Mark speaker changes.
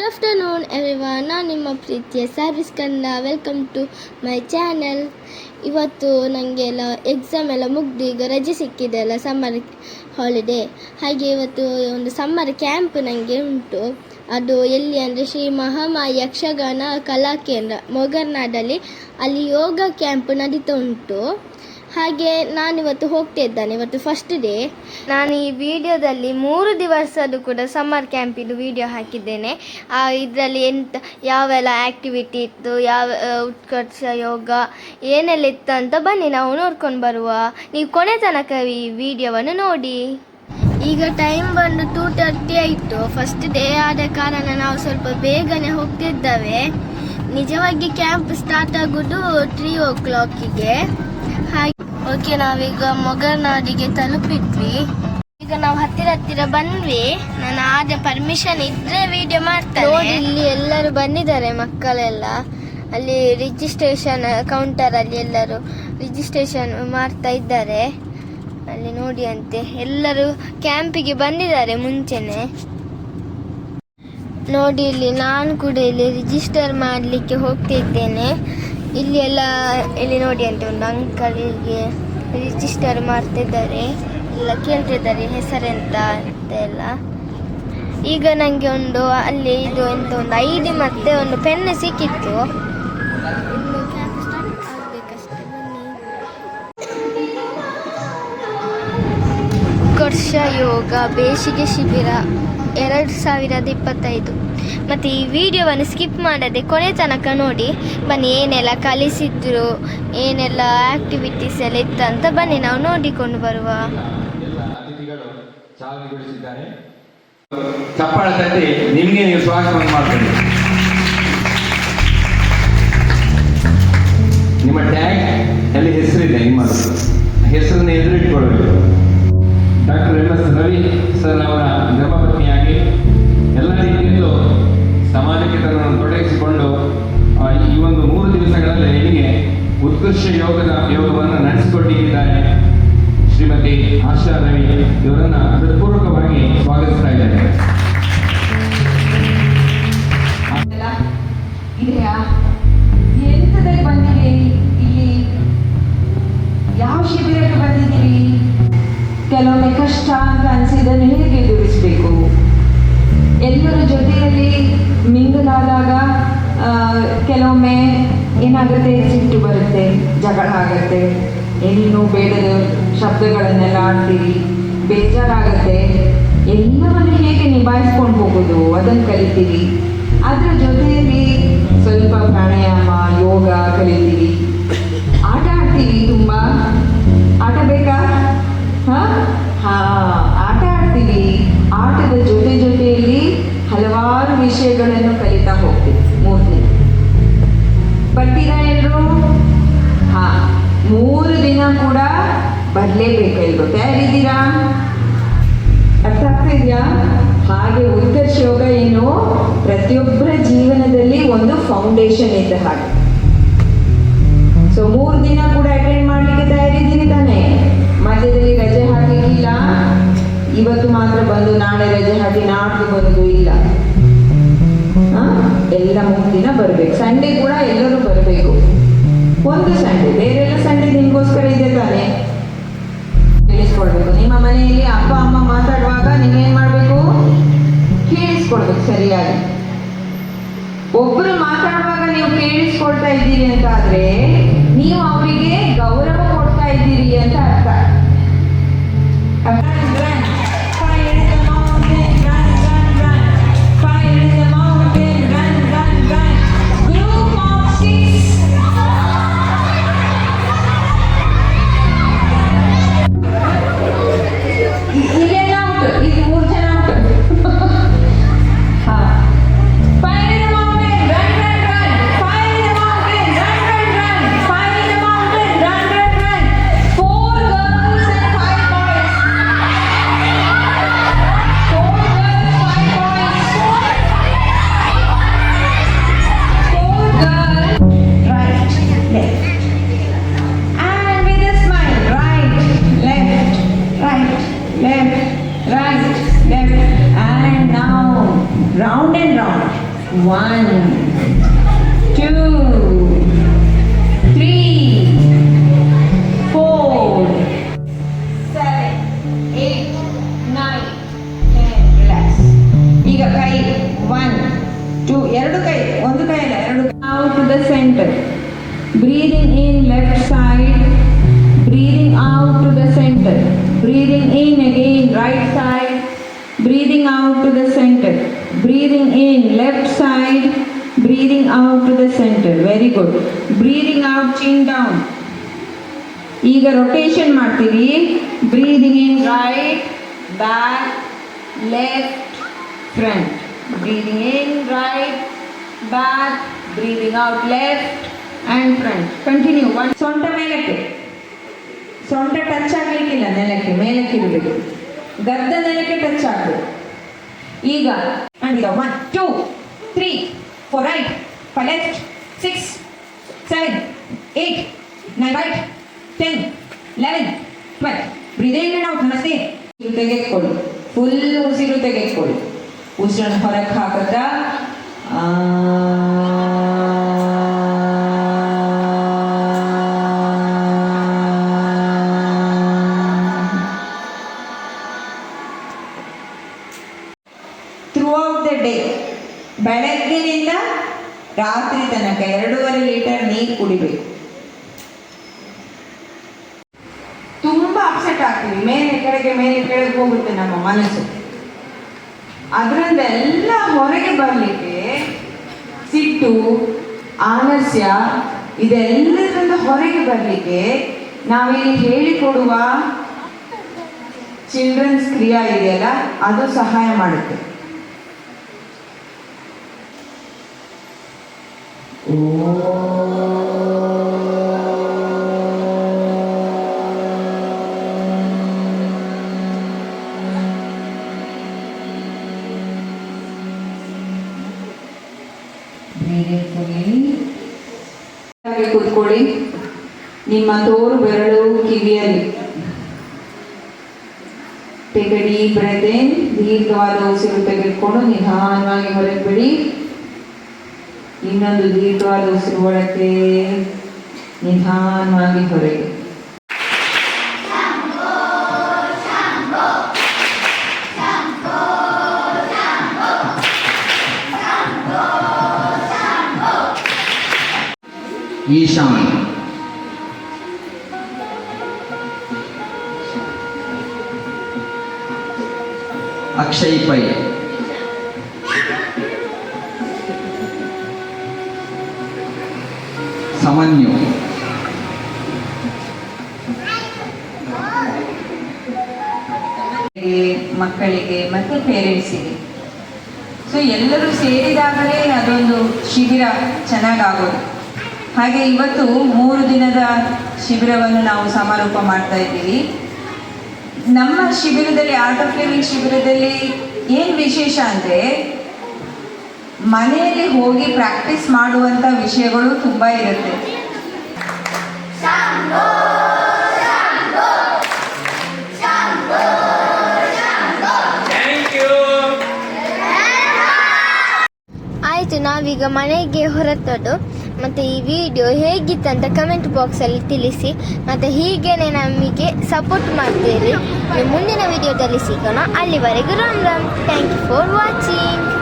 Speaker 1: Good afternoon everyone ನಾನು ನಿಮ್ಮ ಪ್ರೀತಿಯ service Kannada. Welcome to my channel ಇವತ್ತು ನನಗೆ ಎಲ್ಲ ಎಕ್ಸಾಮ್ ಎಲ್ಲ ಮುಗ್ದು ಈಗ ರಜೆ ಸಿಕ್ಕಿದೆ ಅಲ್ಲ ಸಮ್ಮರ್ ಹಾಲಿಡೇ ಹಾಗೆ ಇವತ್ತು ಒಂದು ಸಮ್ಮರ್ ಕ್ಯಾಂಪ್ ನನಗೆ ಉಂಟು. ಅದು ಎಲ್ಲಿ ಅಂದರೆ ಶ್ರೀ ಮಹಾಮಾಯಿ ಯಕ್ಷಗಾನ ಕಲಾ ಕೇಂದ್ರ, ಮೊಗರ್ನಾಡಲ್ಲಿ. ಅಲ್ಲಿ ಯೋಗ ಕ್ಯಾಂಪ್ ನಡೀತಾ ಉಂಟು. ಹಾಗೆ ನಾನಿವತ್ತು ಹೋಗ್ತಾ ಇದ್ದಾನೆ, ಇವತ್ತು ಫಸ್ಟ್ ಡೇ ನಾನು ಈ ವಿಡಿಯೋದಲ್ಲಿ ಮೂರು ದಿವಸದ್ದು ಕೂಡ ಸಮ್ಮರ್ ಕ್ಯಾಂಪಿದು ವಿಡಿಯೋ ಹಾಕಿದ್ದೇನೆ. ಇದರಲ್ಲಿ ಎಂತ, ಯಾವೆಲ್ಲ ಆ್ಯಕ್ಟಿವಿಟಿ ಇತ್ತು, ಯಾವ ಉತ್ಕರ್ಷ, ಯೋಗ, ಏನೆಲ್ಲ ಇತ್ತು ಅಂತ ಬನ್ನಿ, ನಾವು ನೋಡ್ಕೊಂಡು ಬರುವ. ನೀವು ಕೊನೆ ತನಕ ಈ ವಿಡಿಯೋವನ್ನು ನೋಡಿ. ಈಗ ಟೈಮ್ ಬಂದು ಟೂ ತರ್ಟಿ ಆಯಿತು. ಫಸ್ಟ್ ಡೇ ಆದ ಕಾರಣ ನಾವು ಸ್ವಲ್ಪ ಬೇಗನೆ ಹೋಗ್ತಿದ್ದೇವೆ. ನಿಜವಾಗಿ ಕ್ಯಾಂಪ್ ಸ್ಟಾರ್ಟ್ ಆಗೋದು ತ್ರೀ ಓ ಕ್ಲಾಕಿಗೆ ಹಾಗೆ ಓಕೆ, ನಾವೀಗ ಮೊಗನಾಡಿಗೆ ತಲುಪಿದ್ವಿ. ಈಗ ನಾವು ಹತ್ತಿರ ಹತ್ತಿರ ಬಂದ್ವಿ. ನಾನು ಆದ ಪರ್ಮಿಷನ್ ಇದ್ರೆ ವಿಡಿಯೋ ಮಾಡ್ತಾರೆ ಇಲ್ಲಿ ಎಲ್ಲರೂ ಬಂದಿದ್ದಾರೆ ಮಕ್ಕಳೆಲ್ಲ. ಅಲ್ಲಿ ರಿಜಿಸ್ಟ್ರೇಷನ್ ಕೌಂಟರ್ ಅಲ್ಲಿ ಎಲ್ಲರೂ ರಿಜಿಸ್ಟ್ರೇಷನ್ ಮಾಡ್ತಾ ಇದ್ದಾರೆ. ಅಲ್ಲಿ ನೋಡಿ ಅಂತೆ, ಎಲ್ಲರೂ ಕ್ಯಾಂಪಿಗೆ ಬಂದಿದ್ದಾರೆ ಮುಂಚೆನೆ. ನೋಡಿ, ಇಲ್ಲಿ ನಾನು ಕೂಡ ಇಲ್ಲಿ ರಿಜಿಸ್ಟರ್ ಮಾಡಲಿಕ್ಕೆ ಹೋಗ್ತಿದ್ದೇನೆ. ಇಲ್ಲಿ ಎಲ್ಲ, ಇಲ್ಲಿ ನೋಡಿ ಅಂತ ಒಂದು ಅಂಕಲಿಗೆ ರಿಜಿಸ್ಟರ್ ಮಾಡ್ತಿದ್ದಾರೆ. ಎಲ್ಲ ಕೇಳ್ತಿದ್ದಾರೆ ಹೆಸರೆಂತ ಅಂತ ಎಲ್ಲ. ಈಗ ನನಗೆ ಒಂದು ಅಲ್ಲಿ ಇದು ಎಂತ ಒಂದು ಐಡಿ ಮತ್ತೆ ಒಂದು ಪೆನ್ ಸಿಕ್ಕಿತ್ತು. ಉತ್ಕರ್ಷ ಯೋಗ ಬೇಸಿಗೆ ಶಿಬಿರ ಎರಡು ಸಾವಿರದ ಇಪ್ಪತ್ತೈದು. ಮತ್ತು ಈ ವಿಡಿಯೋವನ್ನು ಸ್ಕಿಪ್ ಮಾಡದೆ ಕೊನೆ ತನಕ ನೋಡಿ, ಬನ್ನಿ ಏನೆಲ್ಲ ಕಲಿಸಿದ್ರು, ಏನೆಲ್ಲ ಆಕ್ಟಿವಿಟೀಸ್ ಎಲ್ಲ ಇತ್ತು ಅಂತ ಬನ್ನಿ ನಾವು ನೋಡಿಕೊಂಡು ಬರುವ.
Speaker 2: ಚಪ್ಪಾಳ ತಟ್ಟಿ, ನಿಮಗೆ ನೀವು ಮಾಡ್ತೀರಿ ನಿಮ್ಮ ಟ್ಯಾಗ್, ಅಲ್ಲಿ ಹೆಸರಿದೆ ನಿಮ್ಮ ಹೆಸರನ್ನು ಎದುರಿಟ್ಕೊಳ್ಬೇಕು doctor M S Ravi sir ಅವರ ಗರ್ಭಪತ್ನಿಯಾಗಿ ಎಲ್ಲ ರೀತಿಯಲ್ಲೂ ಸಮಾಜಕ್ಕೆ ತನ್ನನ್ನು ತೊಡಗಿಸಿಕೊಂಡು ಈ ಒಂದು ಮೂರು ದಿವಸಗಳಲ್ಲಿ ನಿಮಗೆ ಉತ್ಕೃಷ್ಟ ಯೋಗದ ಯೋಗವನ್ನು ನಡೆಸಿಕೊಟ್ಟಿದ್ದಾರೆ. ಶ್ರೀಮತಿ ಆಶಾ ರವಿ ಇವರನ್ನ ಹೃತ್ಪೂರ್ವಕವಾಗಿ ಸ್ವಾಗತಿಸ್ತಾ ಇದ್ದಾರೆ
Speaker 3: ಬಂದಿರಿ ಇಲ್ಲಿ ಯಾವ ಶಿಬಿರಕ್ಕೆ ಬಂದಿದ್ದೀರಿ? ಕೆಲವೊಮ್ಮೆ ಕಷ್ಟ ಅಂತ ಅನಿಸಿದ್ದನ್ನು ಹೇಗೆ ಎದುರಿಸಬೇಕು? ಎಲ್ಲರ ಜೊತೆಯಲ್ಲಿ ಮಿಂಗಲಾದಾಗ ಕೆಲವೊಮ್ಮೆ ಏನಾಗುತ್ತೆ? ಸಿಟ್ಟು ಬರುತ್ತೆ, ಜಗಳ ಆಗುತ್ತೆ, ಏನೇನು ಬೇಡದ ಶಬ್ದಗಳನ್ನೆಲ್ಲ ಆಡ್ತೀವಿ, ಬೇಜಾರಾಗತ್ತೆ. ಎಲ್ಲವನ್ನು ಹೇಗೆ ನಿಭಾಯಿಸ್ಕೊಂಡು ಹೋಗೋದು? ಅದನ್ನು ಕಲಿತೀವಿ. ಅದರ ಜೊತೆಯಲ್ಲಿ ಸ್ವಲ್ಪ ಪ್ರಾಣಾಯಾಮ, ಯೋಗ ಕಲಿತೀರಿ ಬರಲೇಬೇಕು ತಯಾರಿದ್ದೀರಾ? ಅರ್ಥ ಆಗ್ತಾ ಹಾಗೆ ಉತ್ಕರ್ಷ ಯೋಗ ಏನು ಪ್ರತಿಯೊಬ್ಬರ ಜೀವನದಲ್ಲಿ ಒಂದು ಫೌಂಡೇಶನ್ ಇದ್ದ ಹಾಗೆ. ಸೊ ಮೂರು ದಿನ ಕೂಡ ಅಟೆಂಡ್ ಮಾಡ್ಲಿಕ್ಕೆ ತಯಾರಿದ್ದೀನಿ ತಾನೆ. ಮಧ್ಯದಲ್ಲಿ ರಜೆ ಹಾಕಲಿಕ್ಕಿಲ್ಲ ಇವತ್ತು ಮಾತ್ರ ಬಂದು, ನಾಳೆ ರಜೆ ಹಾಕಿ, ನಾಡ್ದು ಬಂದು ಇಲ್ಲ? ಎಲ್ಲ ಮೂರು ದಿನ ಬರಬೇಕು. ಸಂಡೇ ಕೂಡ ಎಲ್ಲರೂ ಬರಬೇಕು. ಒಂದು ಸಂಡೇ ಬೇರೆಲ್ಲ ಸಂಡೇ ನಿಮಗೋಸ್ಕರ ಇದೆ ತಾನೆ. ಕೇಳಿಸ್ಕೊಳ್ಬೇಕು. ನಿಮ್ಮ ಮನೆಯಲ್ಲಿ ಅಪ್ಪ, ಅಮ್ಮ ಮಾತಾಡುವಾಗ ನೀವೇನ್ ಮಾಡಬೇಕು? ಕೇಳಿಸ್ಕೊಳ್ಬೇಕು ಸರಿಯಾಗಿ. ಒಬ್ಬರು ಮಾತಾಡುವಾಗ ನೀವು ಕೇಳಿಸ್ಕೊಳ್ತಾ ಇದ್ದೀರಿ ಅಂತ ಆದ್ರೆ ನೀವು ಅವರಿಗೆ ಗೌರವ ಕೊಡ್ತಾ ಇದ್ದೀರಿ ಅಂತ ಅರ್ಥ. the centre breathing in again right side breathing out to the centre breathing in left side breathing out to the centre very good breathing out chin down ಈಗ ರೊಟೇಷನ್ ಮಾಡ್ತೀವಿ breathing in right back left front breathing in right back breathing out left and front continue one ಸೊಂಟ ಮೇಲಕ್ಕೆ ಸೊಂಟ touch ಆಗಲಿಕ್ಕಿಲ್ಲ ನೆಲಕ್ಕೆ, ಮೇಲಕ್ಕೆ ಇಡಬೇಕು. ಗದ್ದ ನೆಲಕ್ಕೆ touch ಆಗಬೇಕು ಈಗ one two three four right five left six seven eight nine right ten eleven twelve breathing in out ನಮಸ್ತೆ. ಉಸಿರು ತೆಗೆದುಕೊಳ್ಳಿ. ಫುಲ್ ಉಸಿರು ತೆಗೆದುಕೊಳ್ಳಿ. ಉಸಿರನ್ನು ಹೊರಗೆ ಹಾಕಿದ್ರ ಔಟ್ ದ ಡೇ ಬೆಳಗ್ಗಿನಿಂದ ರಾತ್ರಿ ತನಕ ಎರಡೂವರೆ ಲೀಟರ್ ನೀರು ಕುಡಿಬೇಕು. ತುಂಬಾ ಅಪ್ಸೆಟ್ ಆಗ್ತೀವಿ. ಮೇಲೆ ಕೆಳಗೆ ಮೇಲೆ ಕೆಳಗೆ ಹೋಗುತ್ತೆ ನಮ್ಮ ಮನಸ್ಸು. ಅದರಿಂದ ಎಲ್ಲ ಹೊರಗೆ ಬರಲಿಕ್ಕೆ ಸಿಟ್ಟು ಆಲಸ್ಯ ಇದೆಲ್ಲದರಿಂದ ಹೊರಗೆ ಬರಲಿಕ್ಕೆ ನಾವಿಲ್ಲಿ ಹೇಳಿಕೊಡುವ ಚಿಲ್ಡ್ರನ್ಸ್ ಕ್ರಿಯಾ ಇದೆಯಲ್ಲ, ಅದು ಸಹಾಯ ಮಾಡುತ್ತೆ. ಕೂತ್ಕೊಳ್ಳಿ. ನಿಮ್ಮ ತೋರು ಬೆರಳು ಕಿವಿಯಲ್ಲಿ. ಟೇಕ್ ಡೀಪ್ ಬ್ರೆತ್ ಇನ್ ದೀರ್ಘವಾದ ಉಸಿರು ತೆಗೆದುಕೊಂಡು ನಿಧಾನವಾಗಿ ಹೊರಗೆ ಬಿಡಿ. ಇನ್ನೊಂದು ದೀರ್ಘವಾದ ಉಸಿರು ಒಳಕ್ಕೆ ನಿಧಾನವಾಗಿ ಹೊರಗೆ
Speaker 4: ಈಶಾನ್. ಅಕ್ಷಯ್ ಪೈ. ಸಮನ್ಯು.
Speaker 3: ಮಕ್ಕಳಿಗೆ ಮತ್ತು ಪೇರೆಂಟ್ಸಿಗೆ. ಸೊ ಎಲ್ಲರೂ ಸೇರಿದಾಗಲೇ ಅದೊಂದು ಶಿಬಿರ ಚೆನ್ನಾಗಾಗೋದು. ಹಾಗೆ ಇವತ್ತು ಮೂರು ದಿನದ ಶಿಬಿರವನ್ನು ನಾವು ಸಮಾರೋಪ ಮಾಡ್ತಾ ಇದ್ದೀವಿ. ನಮ್ಮ ಶಿಬಿರದಲ್ಲಿ ಆರ್ಟ್ ಆಫ್ ಲಿವಿಂಗ್ ಶಿಬಿರದಲ್ಲಿ ಏನು ವಿಶೇಷ ಅಂದರೆ ಮನೆಯಲ್ಲಿ ಹೋಗಿ ಪ್ರಾಕ್ಟೀಸ್ ಮಾಡುವಂಥ ವಿಷಯಗಳು ತುಂಬ ಇರುತ್ತೆ.
Speaker 1: ಆಯಿತು, ನಾವೀಗ ಮನೆಗೆ ಹೊರತದ್ದು ಮತ್ತು ಈ ವಿಡಿಯೋ ಹೇಗಿತ್ತಂತ ಕಮೆಂಟ್ ಬಾಕ್ಸಲ್ಲಿ ತಿಳಿಸಿ. ಮತ್ತು ಹೀಗೇನೆ ನಮಗೆ ಸಪೋರ್ಟ್ ಮಾಡ್ತೀರಿ. ಮುಂದಿನ ವಿಡಿಯೋದಲ್ಲಿ ಸಿಗೋಣ. ಅಲ್ಲಿವರೆಗೂ Ram Ram. Thank you for watching